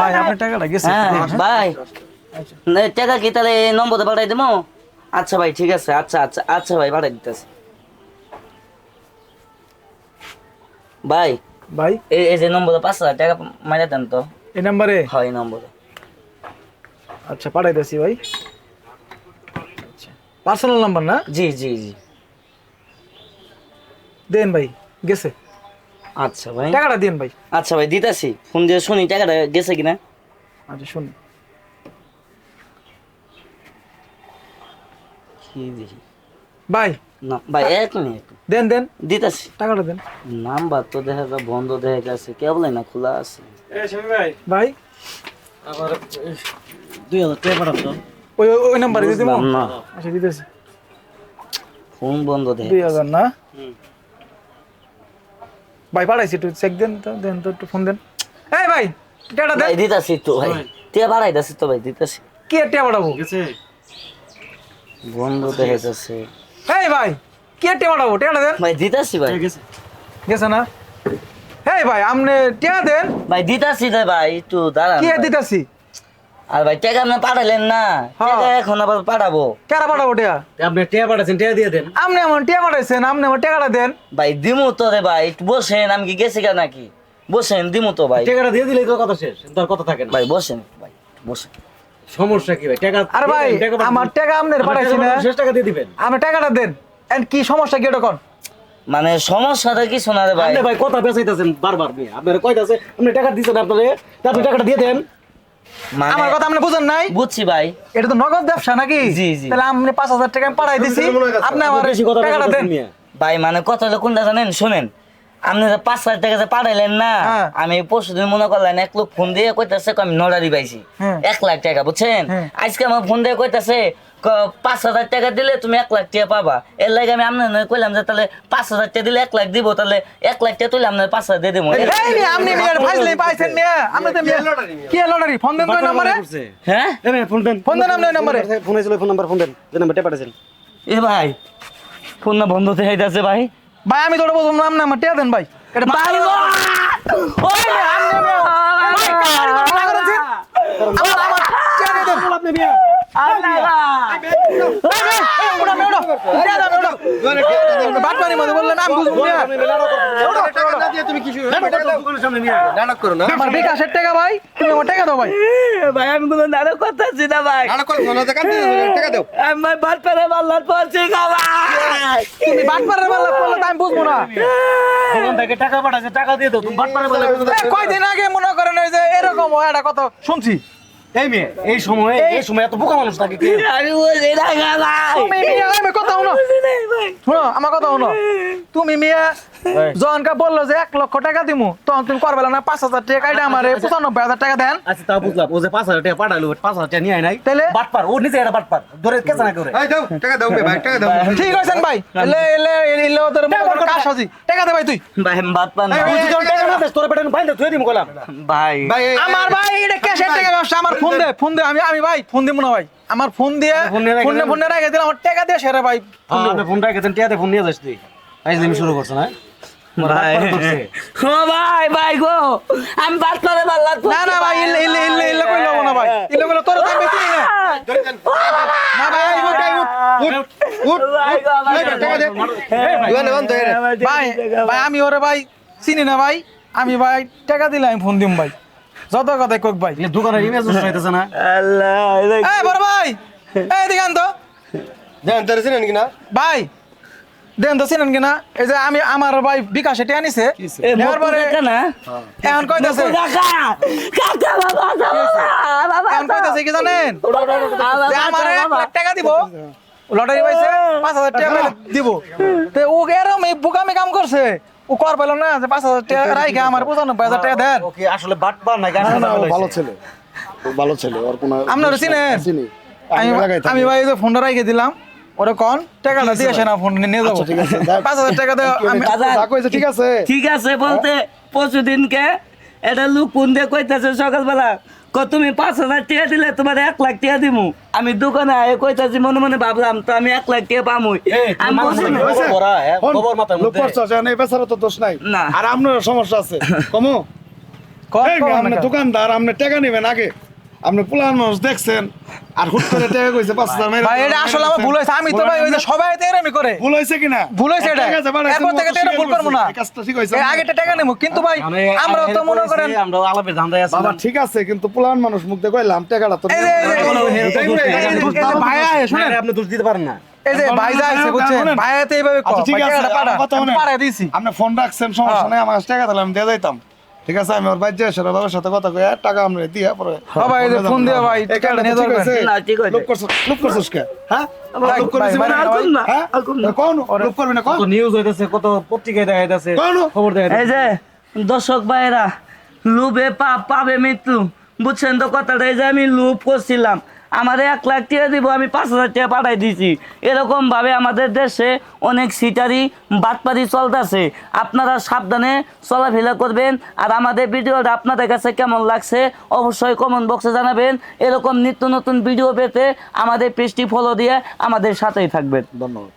ভাই আপনার টাকাটা গেছে। হ্যাঁ, ভাই। টাকা কি তাহলে এই নম্বরে পাঠাই দেবো? আচ্ছা ভাই ঠিক আছে। আচ্ছা আচ্ছা আচ্ছা ভাই পাঠাই দিতেছি। ভাই ভাই? এই এই যে নম্বরে পাঁচ হাজার টাকা মারা দেন তো। এই নাম্বারে? হয় এই নম্বরে। আচ্ছা পাঠাইতেছি ভাই। পার্সোনাল নাম্বার না? জি জি জি। দেন ভাই গেছে। আচ্ছা ভাই। টাকাটা দেন ভাই। আচ্ছা ভাই দিতেছি। ফোন দিয়ে শুনি টাকাটা গেছে কিনা? আচ্ছা শুন। কি দেখি ভাই। না ভাই এক মিনিট। দেন দেন। দিতেছি। টাকাটা দেন। নাম্বার তো দেখা যায় বন্ধ দেখা গেছে কেবল না খোলা আছে। ভাই। দুই হাজার টাকা পাঠাবো। ওই ওই- ওই নাম্বারে দিয়ে দেবো? না। আচ্ছা দিতেছি। ফোন বন্ধ দেখা দুই হাজার না? ভাই পাঠাইছি একটু চেক দেন তো দেন তো একটু ফোন দেন। এই ভাই টেটা দেন। ভাই দিতেছি তো ভাই। টিয়া বাড়াই দিতেছি তো ভাই দিতাছি। কি টিয়া বাড়াবো? গেছে। বন্ধ দেখে যাচ্ছে এই ভাই কি টিয়া বাড়াবো? টেটা দেন। ভাই দিতাছি ভাই। গেছে। গেছে না? এই ভাই আমনে টিয়া দেন। ভাই দিতাছি না ভাই একটু দাঁড়ান কি। দিতেছি? আর ভাই টাকা আপনি পাঠালেন না। হ্যাঁ। টাকা এখন আবার পাঠাবো। কেরা পাঠাবো টিয়া আপনি পাঠাচ্ছেন দিয়ে দেন। আপনি আমার টিয়া পাঠাইছেন আপনি আমার টাকাটা দেন। ভাই দিমু তো রে ভাই একটু বসেন আমি কি গেছি কেন নাকি? বসেন দিমু তো ভাই। টাকাটা দিয়ে দিলেই তো কথা শেষ তার কথা থাকে না। ভাই বসেন ভাই বসেন। সমস্যা কি ভাই? টাকা আরে ভাই আমার। টাকা আপনার আমার না শেষ টাকা দিয়ে দিবেন। আপনি টাকাটা দেন। এন্ড কি সমস্যা কি এটা কোন? মানে সমস্যাটা কি শোনা রে ভাই। আপনি ভাই কথা বেচাইতেছেন বারবার নিয়ে আপনার কয়তাছে আপনি টাকা দিচ্ছেন আপনারে আপনি টাকাটা দিয়ে দেন। আমার কথা আপনি বুঝেন নাই? বুঝছি ভাই। এটা তো নগদ ব্যবসা নাকি? জি, জি। তাহলে আপনি পাঁচ হাজার টাকা আমি পাঠাই দিছি। আপনি আমার বেশি কথা টাকাটা দেন। ভাই মানে কত হলো কোনটা জানেন? শুনেন আপনি যে পাঁচ হাজার টাকা যে পাঠাইলেন না হ্যাঁ। আমি পরশু দিন মনে করলেন এক লোক ফোন দিয়ে কইতাছে কই আমি নড়ারি পাইছি। হ্যাঁ। এক লাখ টাকা বুঝছেন? হ্যাঁ। আজকে আমার ফোন দিয়ে কইতাছে পাঁচ হাজার টাকা দিলে তুমি এক লাখ টাকা পাবা। এর লাগে আমি আপনার কইলাম যে তাহলে পাঁচ হাজার টাকা দিলে এক লাখ দিব তাহলে এক লাখ টাকা তুলে আপনার পাঁচ হাজার দিয়ে দেবো। আপনি মিয়া ফাইজলে পাইছেন মিয়া আপনি তো মিয়া। কি লটারি? ফোন দেন নম্বরে। হ্যাঁ? ফোন দেন। ফোন দেন আপনি নম্বরে। ফোন আইছিল ফোন নাম্বার ফোন দেন। যে নাম্বার টাকা পাঠাচ্ছেন এ ভাই ফোন না বন্ধ থেকে যাচ্ছে ভাই। ভাই আমি তো ওটা বুঝলাম না, আমার টিয়া দেন ভাই। এটা ভাই গো! ওই আমার আমার টিয়া দেন। আপনি মিয়া। আমার বিকাশের টাকা ভাই তুমি আমার টাকা দাও ভাই ভাই আমি কোনো নাটক করতেছি না ভাই নাটক করো না দোকান টাকা দাও আমি বাদ পেরে মাল্লার পড়ছি গো ভাই তুমি বাটপারের বেলা বললে তো আমি বুঝব না টাকা পাঠাচ্ছে টাকা দিয়ে দাও তুমি পারে কয়দিন আগে মনে করেন ওই যে এরকম একটা কথা শুনছি এই মেয়ে এই সময় এই সময় এত বোকা মানুষ থাকে কি? আমি বুঝি না তুমি মিয়া আমি কথা শুনো। ভাই শোনো আমার কথা শুনো। তুমি মিয়া জনকা বলল যে এক লক্ষ টাকা দিমু তখন তুমি করবে না পাঁচ হাজার টাকা এটা আমার পঁচানব্বই হাজার টাকা দেন। আচ্ছা তা বুঝলাম। ও যে পাঁচ হাজার টাকা পাঠালো পাঁচ হাজার টাকা নিয়ে নাই। তাহলে? বাটপার ও নিজে একটা বাটপার ধরে কেসা না করে। এই টাকা দাও ভাই টাকা দাও। ঠিক আছেন ভাই এলে এলে এলে ওদের করো। কাজ সাজি টাকা দে ভাই তুই। ভাই পান না। তুই টাকা তোর পেটে বাইন্দা থুয়ে দিমু কলাম ভাই ভাই আমার ভাই এটা ক্যাশের টাকা ব্যবসা আমার ফোন দে ফোন দে আমি আমি ভাই ফোন দিব না ভাই। আমার ফোন দিয়ে ফোন ফোন। ফোন রেখে দিলাম আমার টাকা দিয়ে সেরে ভাই হ্যাঁ আপনি ফোনটা রেখেছেন টিয়াতে ফোন নিয়ে যাস তুই। আইজলামি শুরু করছ না? ভাই। ও ভাই ভাই গো আমি বাদ পারে মাল্লার না না ভাই ইল্লে ইল্লে ইল্লে ইল্লে কই লব না ভাই। ইল্লে কইলে তোর দাম বেশি না না ভাই উঠ, এই, উঠ, উঠ, উঠ, ভাই গো, ভাই এই, টাকা দে। দোকানে বন্ধ হয়ে রে। ভাই ভাই আমি ওরে ভাই চিনি না ভাই। আমি ভাই টাকা দিলে আমি ফোন দিম ভাই। যত কথা কোক ভাই এই দোকানের ইমেজ হইতেছে না। আল্লাহ এই বড় ভাই এই দিগান তো জানেন তারা চিনেন কিনা? ভাই দেন তো চিনেন কিনা? এই যে আমি আমার ভাই বিকাশে টিয়া নিছে। নেওয়ার পরে না? এখন কইতাছে এখন কইতাছে কি জানেন? আমার এক লাখ টাকা দিব। লটারি পাইছে পাঁচ হাজার টাকা দিব। তো ও এরম এই বুকামি কাম করছে। ও কর না যে পাঁচ হাজার টাকা রাইখে আমার পঁচানব্বই হাজার টাকা দেন। ওকে আসলে না, পাগল ভালো ছেলে। ভালো ছেলে ওর কোনো আপনারা চিনেন? চিনি। আমি ভাই যে ফোনটা রাইখে দিলাম ওরে কোন টাকাটা দিয়ে আসে না ফোন নিয়ে যাব। আচ্ছা, ঠিক আছে, পাঁচ হাজার টাকা দেও আমি যা কইছে ঠিক আছে। ঠিক আছে বলতে পরশু দিনকে এটা লোক কোন দিয়ে কইতাছে সকালবেলা ক তুমি পাঁচ হাজার টাকা দিলে তোমার এক লাখ টাকা দিমু আমি দোকানে আয় কইতাছি মনে মনে ভাবলাম তো আমি এক লাখ টাকা পামুই আমি বলছি না। হ্যাঁ, হন, খবর মাথার লোক মধ্যে। করছ, যেন এই বেচারা তো দোষ নাই না। আর আপনার সমস্যা আছে কমো কর, কর আপনি। দোকানদার আপনি টাকা নেবেন আগে আপনি পুলান মানুষ দেখছেন আর হুট করে টাকা কইছে পাঁচ হাজার মেরে ভাই এটা আসলে আমার ভুল হয়েছে। আমি তো ভাই ওই যে সবাই তো এরমই করে। ভুল হয়েছে কিনা? ভুল হয়েছে এটা। ঠিক আছে, বাড়াইছেন, এরপর থেকে তো এটা ভুল করব না। কাজটা ঠিক হয়েছে আগে টাকা নেব। কিন্তু ভাই মানে আমরা তো মনে করেন আমরা ধান্দায় আছি। বাবা ঠিক আছে কিন্তু পুলান মানুষ মুখ দিয়ে কইলাম টাকাটা তো ভাই আয়, শুনেন। আপনি দোষ দিতে পারেন না। এই যে ভাই যা বুঝছেন? শুনেন। এইভাবে কর। আচ্ছা ঠিক আছে দিছি আপনি ফোন রাখছেন সমস্যা হ্যাঁ। নাই আমার কাছে টাকা দিলাম দিয়ে যাইতাম। ঠিক আছে আমি ওর বাইর যাই সেটা বাবার সাথে কথা কয়ে টাকা আমরা দিয়ে পরে বাবা, এই যে ফোন দিয়ে ভাই, টাকা নিয়ে দরকার। না, ঠিক আছে। লুক করছিস লুক করছস কে? হ্যাঁ? লুক করছিস মানে আর কোন না আর কোন না। হ্যাঁ কোন লুক করবে না কোন? কত নিউজ হইতাছে কত পত্রিকায় দেখা যাইতেছে কোন? খবর দেখা এই যে দর্শক ভাইরা লুবে পাপ পাবে মৃত্যু। বুঝছেন তো কথাটা? এই যে আমি লুপ করছিলাম। আমার এক লাখ টাকা দিব, আমি পাঁচ হাজার টাকা পাঠাই দিছি। এরকমভাবে আমাদের দেশে অনেক সিটারি বাটপারি চলতেছে। আপনারা সাবধানে চলাফেরা করবেন। আর আমাদের ভিডিওটা আপনাদের কাছে কেমন লাগছে অবশ্যই কমেন্ট বক্সে জানাবেন। এরকম নিত্য নতুন ভিডিও পেতে আমাদের পেজটি ফলো দিয়ে আমাদের সাথেই থাকবেন। ধন্যবাদ।